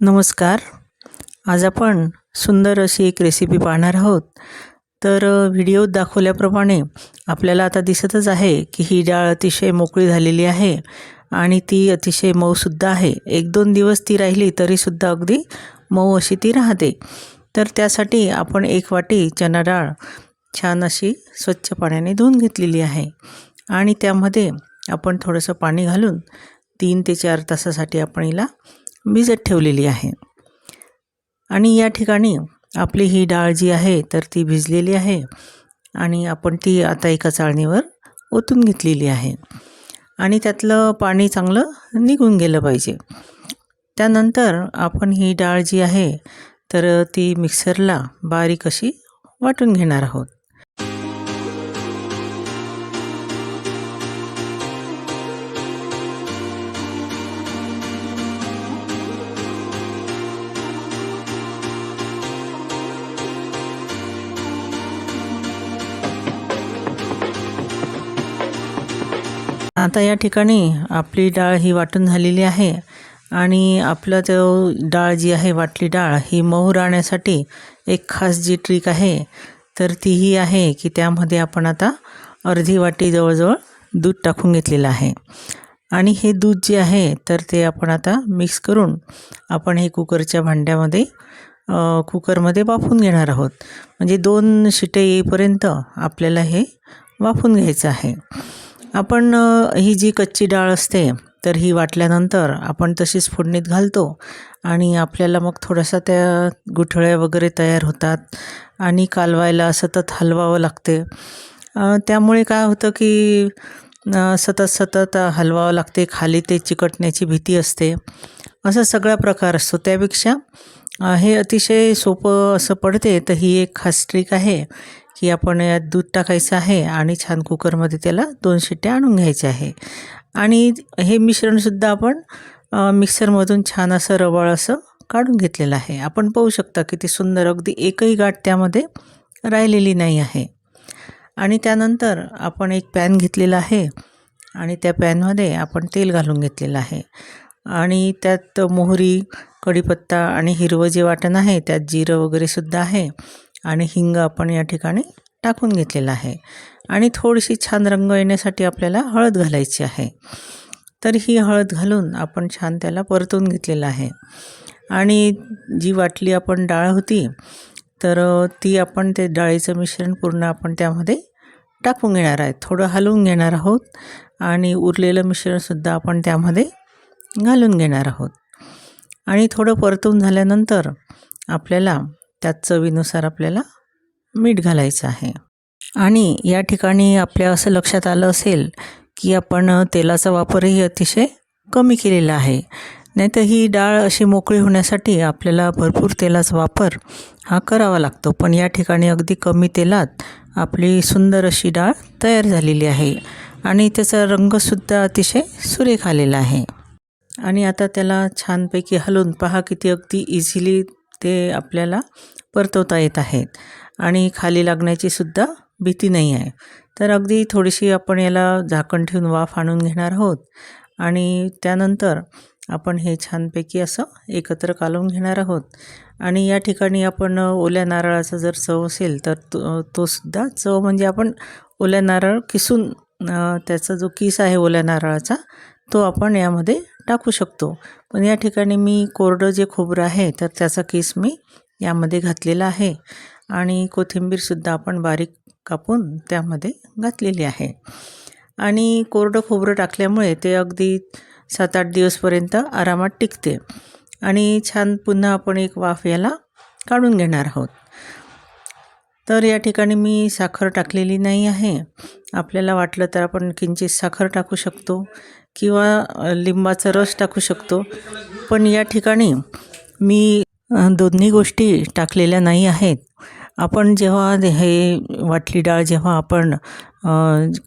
नमस्कार. आज आपण सुंदर अशी एक रेसिपी पाहणार आहोत. तर व्हिडिओत दाखवल्याप्रमाणे आपल्याला आता दिसतच आहे की ही डाळ अतिशय मोकळी झालेली आहे आणि ती अतिशय मऊसुद्धा आहे. एक दोन दिवस ती राहिली तरीसुद्धा अगदी मऊ अशी ती राहते. तर त्यासाठी आपण एक वाटी चना डाळ छान अशी स्वच्छ पाण्याने धुवून घेतलेली आहे. आणि त्यामध्ये आपण थोडंसं पाणी घालून तीन ते चार तासासाठी आपण हिला भिजत ठेवलेली आहे. आणि या ठिकाणी आपली ही डाळ जी आहे तर ती भिजलेली आहे आणि आपण ती आता एका चाळणीवर ओतून घेतलेली आहे. आणि त्यातलं पाणी चांगलं निघून गेलं पाहिजे. त्यानंतर आपण ही डाळ जी आहे तर ती मिक्सरला बारीक अशी वाटून घेणार आहोत. आता या ठिकाणी आपली डाळ ही वाटून झालेली आहे आणि आपलं तो डाळ जी आहे वाटली डाळ ही मऊ राहण्यासाठी एक खास जी ट्रिक आहे तर ती ही आहे की त्यामध्ये आपण आता अर्धी वाटी जवळजवळ दूध टाकून घेतलेलं आहे. आणि हे दूध जे आहे तर ते आपण आता मिक्स करून आपण हे कुकरच्या भांड्यामध्ये कुकरमध्ये वाफून घेणार आहोत. म्हणजे दोन शिटे येईपर्यंत आपल्याला हे वाफून घ्यायचं आहे. आपण ही जी कच्ची डाळ असते तर ही वाटल्यानंतर आपण तशीच फोडणीत घालतो आणि आपल्याला मग थोडासा त्या गुठळ्या वगैरे तयार होतात आणि कालवायला सतत हलवावं लागते. त्यामुळे काय होतं की सतत सतत हलवावं लागते खाली ते चिकटण्याची भीती असते. असा सगळा प्रकार असतो त्यापेक्षा हे अतिशय सोपं असं पडते तर ही एक खास ट्रिक आहे. की आपण यात दूध टाकायचं आहे आणि छान कुकरमध्ये त्याला दोन शिट्ट्या आणून घ्यायच्या आहे. आणि हे मिश्रणसुद्धा आपण मिक्सरमधून छान असं रवाळ असं काढून घेतलेलं आहे. आपण पाहू शकता किती सुंदर अगदी एकही गाठ त्यामध्ये राहिलेली नाही आहे. आणि त्यानंतर आपण एक पॅन घेतलेला आहे आणि त्या पॅनमध्ये आपण तेल घालून घेतलेलं आहे. आणि त्यात मोहरी कढीपत्ता आणि हिरवं जे वाटण आहे त्यात जिरं वगैरेसुद्धा आहे. आणि हिंग आपण या ठिकाणी टाकून घेतलेलं आहे. आणि थोडीशी छान रंग येण्यासाठी आपल्याला हळद घालायची आहे. तर ही हळद घालून आपण छान त्याला परतून घेतलेलं आहे. आणि जी वाटली आपण डाळ होती तर ती आपण ते डाळीचं मिश्रण पूर्ण आपण त्यामध्ये टाकून घेणार आहे. थोडं हलवून घेणार आहोत आणि उरलेलं मिश्रणसुद्धा आपण त्यामध्ये घालून घेणार आहोत. आणि थोडं परतून झाल्यानंतर आपल्याला त्यात चवीनुसार आपल्याला मीठ घालायचं आहे. आणि या ठिकाणी आपल्या असं लक्षात आलं असेल की आपण तेलाचा वापरही अतिशय कमी केलेला आहे. नाही तर ही डाळ अशी मोकळी होण्यासाठी आपल्याला भरपूर तेलाचा वापर हा करावा लागतो. पण या ठिकाणी अगदी कमी तेलात आपली सुंदर अशी डाळ तयार झालेली आहे. आणि त्याचा रंगसुद्धा अतिशय सुरेख आलेला आहे. आणि आता त्याला छानपैकी हलवून पहा किती अगदी इझिली ते आपल्याला परतवता येत आहेत. आणि खाली लागण्याची सुद्धा भीती नाही आहे. तर अगदी थोडीशी आपण याला झाकण ठेवून वाफ आणून घेणार आहोत. आणि त्यानंतर आपण हे छानपैकी असं एकत्र कालवून घेणार आहोत. आणि या ठिकाणी आपण ओल्या नारळाचा जर चव असेल तर तो तोसुद्धा चव म्हणजे आपण ओल्या नारळ किसून त्याचा जो किस आहे ओल्या नारळाचा तो आपण यामध्ये टाकू शकतो. पण या ठिकाणी मी कोरडं जे खोबरं आहे तर त्याचा केस मी यामध्ये घातलेला आहे. आणि कोथिंबीरसुद्धा आपण बारीक कापून त्यामध्ये घातलेली आहे. आणि कोरडं खोबरं टाकल्यामुळे ते अगदी सात आठ दिवसपर्यंत आरामात टिकते. आणि छान पुन्हा आपण एक वाफ याला काढून घेणार आहोत. तर या ठिकाणी मी साखर टाकलेली नाही आहे. आपल्याला वाटलं तर आपण किंचित साखर टाकू शकतो. किंवा लिंबाचा रस टाकू शकतो. पण या ठिकाणी मी दोन्ही गोष्टी टाकलेल्या नाही आहेत. आपण जेव्हा हे वाटली डाळ जेव्हा आपण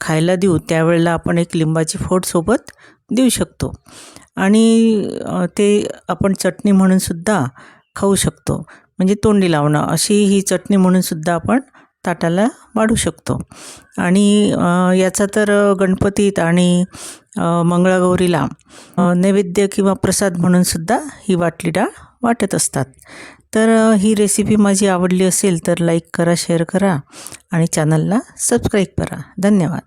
खायला देऊ त्यावेळेला आपण एक लिंबाची फोड सोबत देऊ शकतो. आणि ते आपण चटणी म्हणूनसुद्धा खाऊ शकतो. म्हणजे तोंडी लावणं अशी ही चटणी म्हणूनसुद्धा आपण ताटाला वाढू शकतो. आणि याचा तर गणपतीत आणि मंगळागौरीला नैवेद्य किंवा प्रसाद म्हणून सुद्धा ही वाटली डाळ वाटत असतात. तर ही रेसिपी माझी आवडली असेल तर लाईक करा शेअर करा आणि चॅनलला सबस्क्राईब करा. धन्यवाद.